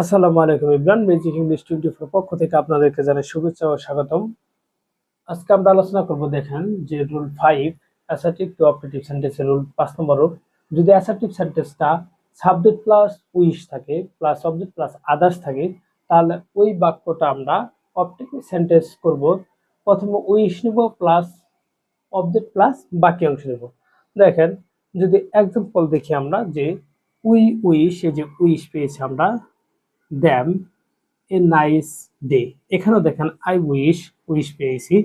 আসসালামু আলাইকুম Imran magic English twenty four পক্ষ থেকে আপনাদেরকে জানাই শুভেচ্ছা ও স্বাগতম। আজকে আমরা আলোচনা করব, দেখেন যে rule five assertive to operative সেন্টেন্সের রুল পাঁচ নম্বর rule। যদি অ্যাসার্টিভ সেন্টেন্সটা সাবজেক্ট প্লাস উইশ থাকে প্লাস অবজেক্ট প্লাস আদার্স থাকে, তাহলে ওই বাক্যটা আমরা অপটেটিভ সেন্টেন্স করব। প্রথমে উইশ নেব প্লাস অবজেক্ট প্লাস বাকি অংশ নেব। দেখেন, যদি এক্সাম্পল দেখি আমরা যে উই উইশ এই যে উইশ পেয়েছি আমরা দ্যাম এ নাইস ডে এখানেও দেখেন আই উইশ উইশ পেয়েছি।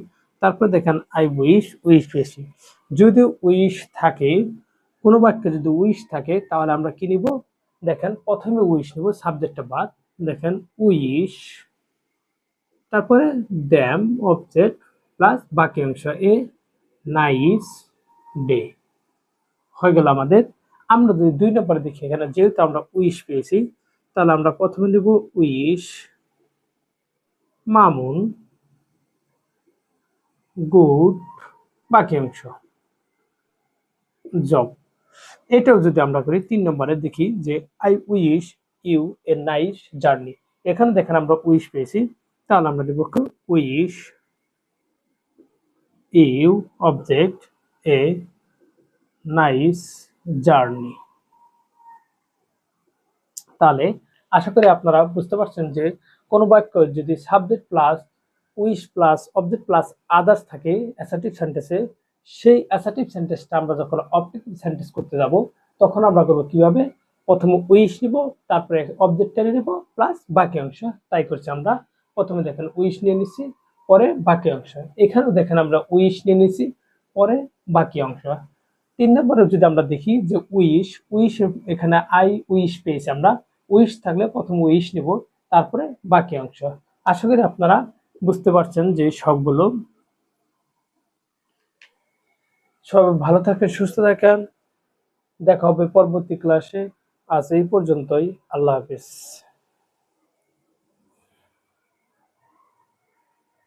তারপর দেখেন আই উইশ উইশ পেয়েছি। যদি উইশ থাকে, কোনো বাক্যে যদি উইশ থাকে, তাহলে আমরা কি নিব? দেখেন, প্রথমে উইশ নিব সাবজেক্টটা বাদ। দেখেন উইশ তারপরে দ্যাম অবজেক্ট প্লাস বাকি অংশ এ নাইস ডে হয়ে গেল আমাদের। আমরা যদি দুই নম্বরে দেখি, এখানে যেহেতু আমরা উইশ পেয়েছি তাহলে আমরা প্রথমে লিখব উইশ, মামুন, গুড, বাকি অংশ। জব। এটাও যদি আমরা করি, তিন নম্বরে দেখি যে, I wish you a nice journey. এখানে দেখেন আমরা উইশ পেয়েছি, তাহলে আমরা লিখব wish you object a nice journey. তাহলে আশা করি আপনারা বুঝতে পারছেন যে কোনো বাক্য যদি subject plus wish plus object plus others থাকে অ্যাসার্টিভ সেন্টেন্সে সেই অ্যাসার্টিভ সেন্টেন্সটা আমরা যখন অবজেক্টিভ সেন্টেন্স করতে যাব, তখন আমরা করব কীভাবে? প্রথমে উইশ নিব, তারপরে অবজেক্ট টেনে নিব প্লাস বাকি অংশ। তাই করছি আমরা। প্রথমে দেখেন উইশ নিয়ে নিচ্ছি পরে বাকি অংশ। এখানেও দেখেন আমরা উইশ নিয়ে নিচ্ছি পরে বাকি অংশ। তিন নম্বরে যদি আমরা দেখি যে উইশ উইশ এখানে আই উইশ পেয়েছি আমরা। উইশ থাকলে প্রথম উইশ নেব, তারপরে বাকি অংশ। আশা করি আপনারা বুঝতে পারছেন যে সবগুলো। সব ভালো থাকেন, সুস্থ থাকেন। দেখা হবে পরবর্তী ক্লাসে আজ এই পর্যন্তই। আল্লাহ হাফিজ।